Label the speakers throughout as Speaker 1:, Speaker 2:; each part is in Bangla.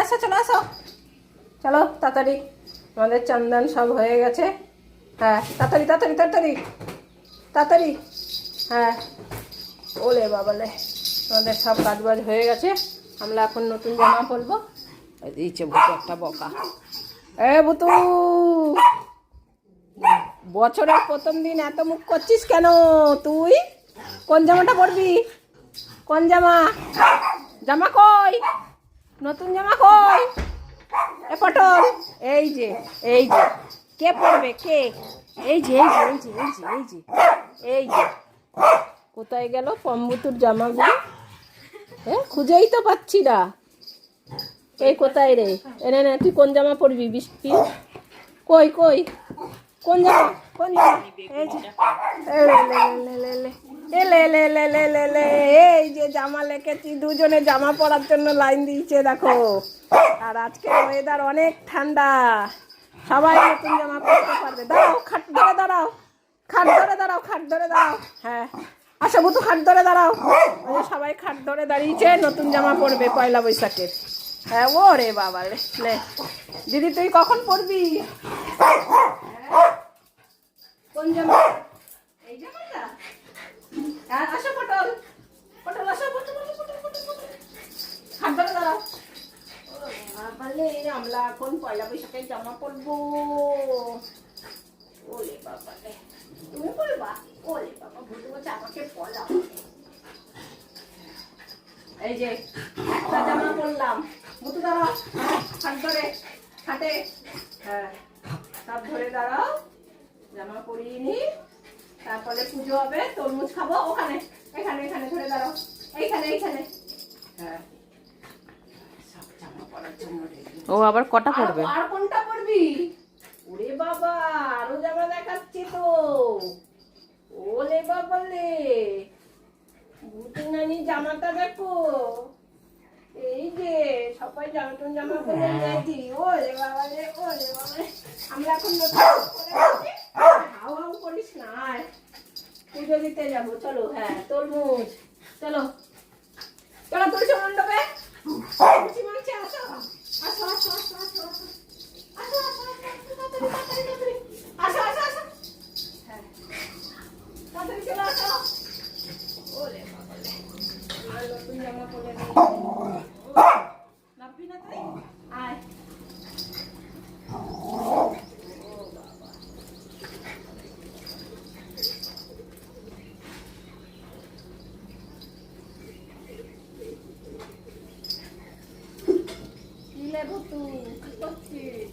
Speaker 1: আসো, চলো আসো। চলো, তাড়াতাড়ি। আমাদের চন্দন সব হয়ে গেছে। হ্যাঁ তাড়াতাড়ি তাড়াতাড়ি তাড়াতাড়ি। তাড়াতাড়ি। হ্যাঁ। ওলে বাবালে, আমাদের সব কাজবাজ হয়ে গেছে। আমরা এখন নতুন জামা পরবো। দিয়েছে ভুতু একটা বকা। এ ভুতু! বছরের প্রথম দিন এত মুখ করছিস কেন? তুই? কোন জামাটা পরবি? কোন জামা? জামা কই? নতুন জামা কই? এ পটল এই যে এই যে। কে পরবে? কে? এই যে এই যে এই যে এই যে এই যে এই যে। কোথায় গেল পম্বুতুর জামাগুলো? হ্যাঁ খুঁজেই তো পাচ্ছি না। এই কোথায় রে? এনে নে তুই কোন জামা পরবি বৃষ্টি কই কই? কোন জামা কোন জামা এই যে লে লে লে লে লে। লে লে লে লে লে লে। এই যে জামা লেখেছি দুজনে জামা পরার জন্য লাইন দিয়েছে দেখো। আর আজকে ওয়েদার অনেক ঠান্ডা। সবাই নতুন জামা পরতে পারবে। দাঁড়াও খাট ধরে দাঁড়াও। খাট ধরে দাঁড়াও খাট ধরে দাঁড়াও। হ্যাঁ। আসো বুতু খাট ধরে দাঁড়াও। সবাই খাট ধরে দাঁড়িয়েছে নতুন জামা পরবে পয়লা বৈশাখের। হ্যাঁ ও রে বাবা রে দিদি তুই কখন পরবি? এই হাত পয়লা বৈশাখের জামা পরবো। তুমি পরবা? ওলে বাবা, ভুলে বলছে আমাকে পলাও এই যে, একটা জামা পরলাম। মুতু, দাঁড়াও। হাত ধরে, হাতে। হ্যাঁ সব ধরে দাঁড়াও। জামা পরিয়ে নি তারপরে পুজো হবে তরমুজ খাব ওখানে এখানে এখানে ধরে দাঁড়াও এইখানে এইখানে। হ্যাঁ।
Speaker 2: ও আবার কটা পড়বে
Speaker 1: আর- কোনটা পরবি? ওরে বাবা আরও জামা দেখাচ্ছি তো। ওলে বাবা লে। নানি জামাটা দেখো। এই যে সবাই জামা টুন জামা পরে যাচ্ছি ওরে বাবা রে ওরে বাবা রে। আমরা এখন নতুন হাও হাও করিস না। পুজো দিতে যাব চলো হ্যাঁ তরমুজ চলো। চলো তুলছো মণ্ডপে। মাংসে আসো আসো আসো আসো আসো আসো আসো তাড়াতাড়ি তাড়াতাড়ি তাড়াতাড়ি আসো আসো আসো হ্যাঁ তাড়াতাড়ি চলে আসো ওলে বাবা রে আমার নতুন জামা পরে নিয়ে নাববি না তুই আয় কি লেবু তুই কি করছিস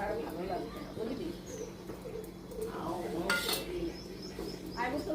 Speaker 1: আর ভালো লাগছে না, বুঝলি? আয় বুতু।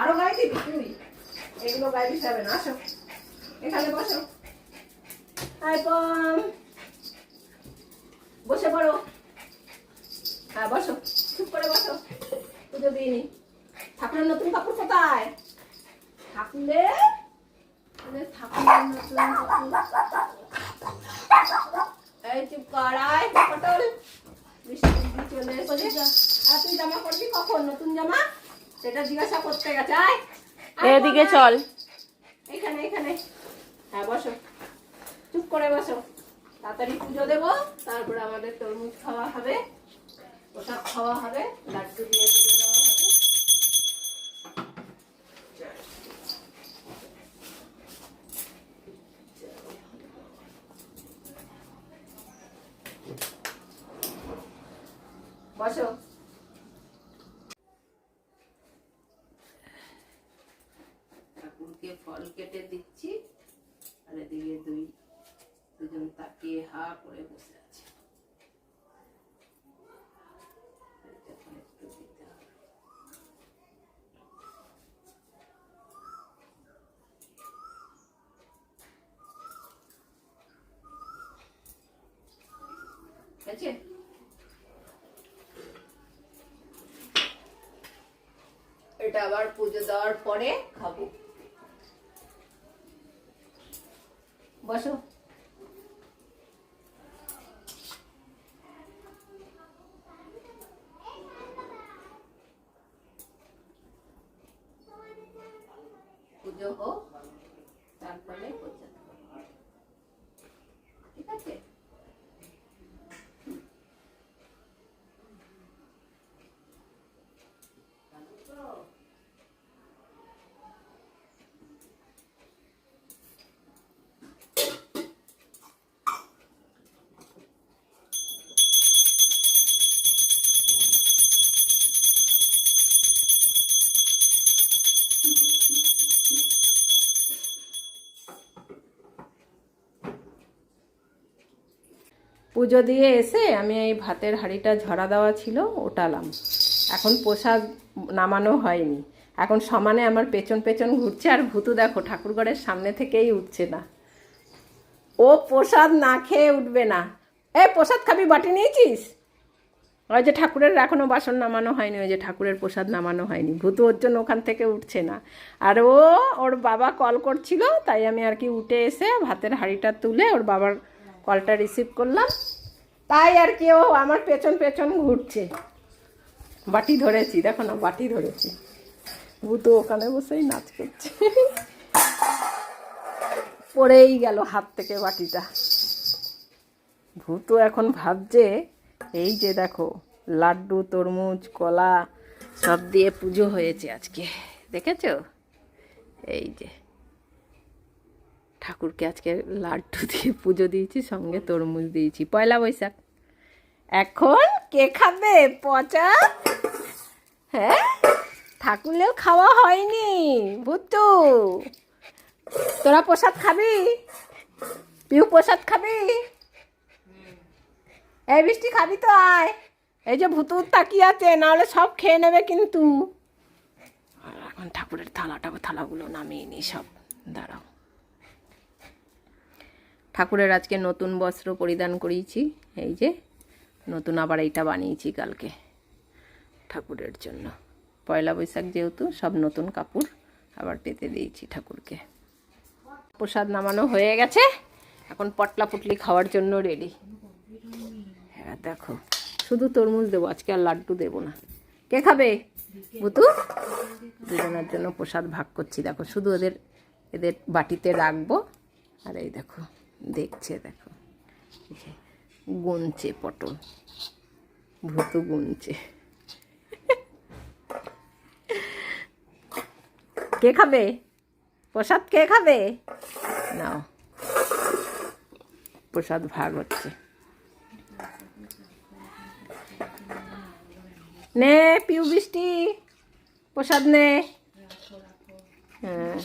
Speaker 1: আরও গায়ে দিবি? তুই? এগুলো গায়ে দিতে হবে আসো। এখানে বসো। হাই বসে পড়ো। হ্যাঁ বসো। চুপ করে বসো। পুজো দিয়ে নি ঠাকুরের নতুন কাপড় কোথায়? ঠাকুরের ঠাকুরের ঠাকুরের নতুন এই চুপ কর, আয় পটল বৃষ্টি চলে এসেছে। আর তুই জামা পরবি কখন? নতুন জামা? সেটা জিজ্ঞাসা করতে গেছে। আয়
Speaker 2: এদিকে চল।
Speaker 1: এখানে এখানে। হ্যাঁ বসো। চুপ করে বসো। তাড়াতাড়ি পুজো দেবো তারপরে আমাদের তরমুজ খাওয়া হবে। ওসব খাওয়া হবে লাড্ডু দিয়ে পুজো দেওয়া হবে। বসো এদিকে ফল কেটে দিচ্ছি আর এদিকে দুই দুজন তাকিয়ে হা করে বসে আছে আছে এটা আবার পুজো দেওয়ার পরে খাব। বসো। পুজো দিয়ে এসে আমি এই ভাতের হাঁড়িটা ঝরা দেওয়া ছিল, ওটালাম। এখন প্রসাদ নামানো হয়নি। এখন সমানে আমার পেছন পেছন ঘুরছে, আর ভূতু দেখো, ঠাকুরঘরের সামনে থেকেই উঠছে না। ও প্রসাদ না খেয়ে উঠবে না। এ, প্রসাদ খাবি, বাটি নিয়েছিস? ওই যে ঠাকুরের এখনও বাসন নামানো হয়নি, ওই যে ঠাকুরের প্রসাদ নামানো হয়নি। ভূতু ওর জন্য ওখান থেকে উঠছে না। আর ও, ওর বাবা কল করছিল, তাই আমি আর কি উঠে এসে ভাতের হাঁড়িটা তুলে ওর বাবার কলটা রিসিভ করলাম। তাই আর কি, ও আমার পেছন পেছন ঘুরছে। বাটি ধরেছি, দেখো না, বাটি ধরেছি। ভূতু ওখানে বসেই নাচ করছে। পড়েই গেল হাত থেকে বাটিটা। ভূতু এখন ভাবছে, এই যে দেখো, লাড্ডু, তরমুজ, কলা, সব দিয়ে পুজো হয়েছে আজকে। দেখেছ? এই যে। ঠাকুরকে আজকে লাড্ডু দিয়ে পুজো দিয়েছি, সঙ্গে তরমুজ দিয়েছি। পয়লা বৈশাখ। এখন কে খাবে? পচা? হ্যাঁ? ঠাকুরেও খাওয়া হয়নি ভুতু তোরা প্রসাদ খাবি? পিউ প্রসাদ খাবি? এই বৃষ্টি খাবি তো আয়। এই যে ভুতুর তাকিয়ে আছে, নাহলে সব খেয়ে নেবে কিন্তু। আর এখন ঠাকুরের থালাটা, থালাগুলো নামিয়ে নি সব। দাঁড়াও। ঠাকুরের আজকে নতুন বস্ত্র পরিধান করিয়েছি। এই যে, নতুন আবার এইটা বানিয়েছি কালকে ঠাকুরের জন্য। পয়লা বৈশাখ যেহেতু, সব নতুন কাপড় আবার পেতে দিয়েছি ঠাকুরকে। প্রসাদ নামানো হয়ে গেছে। এখন পটলা পুটলি খাওয়ার জন্য রেডি হ্যাঁ দেখো, শুধু তরমুজ দেবো, আজকে আর লাড্ডু দেবো না। কে খাবে? বুতু? দুজনের জন্য প্রসাদ ভাগ করছি। দেখো, শুধু ওদের, এদের বাটিতে রাখব। আর এই দেখো দেখছে, দেখো। গুনছে পটল। ভুতু গুনছে। কে খাবে? প্রসাদ কে খাবে? নাও। প্রসাদ ভাগ হচ্ছে। নে, পিউ বৃষ্টি। প্রসাদ নে। হ্যাঁ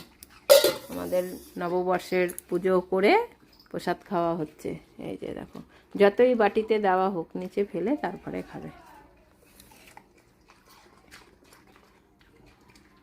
Speaker 1: আমাদের নববর্ষের পুজো করে প্রসাদ খাওয়া হচ্ছে। এই যে দেখো যতই বাটিতে দেওয়া হোক নিচে ফেলে তারপরে খাবে।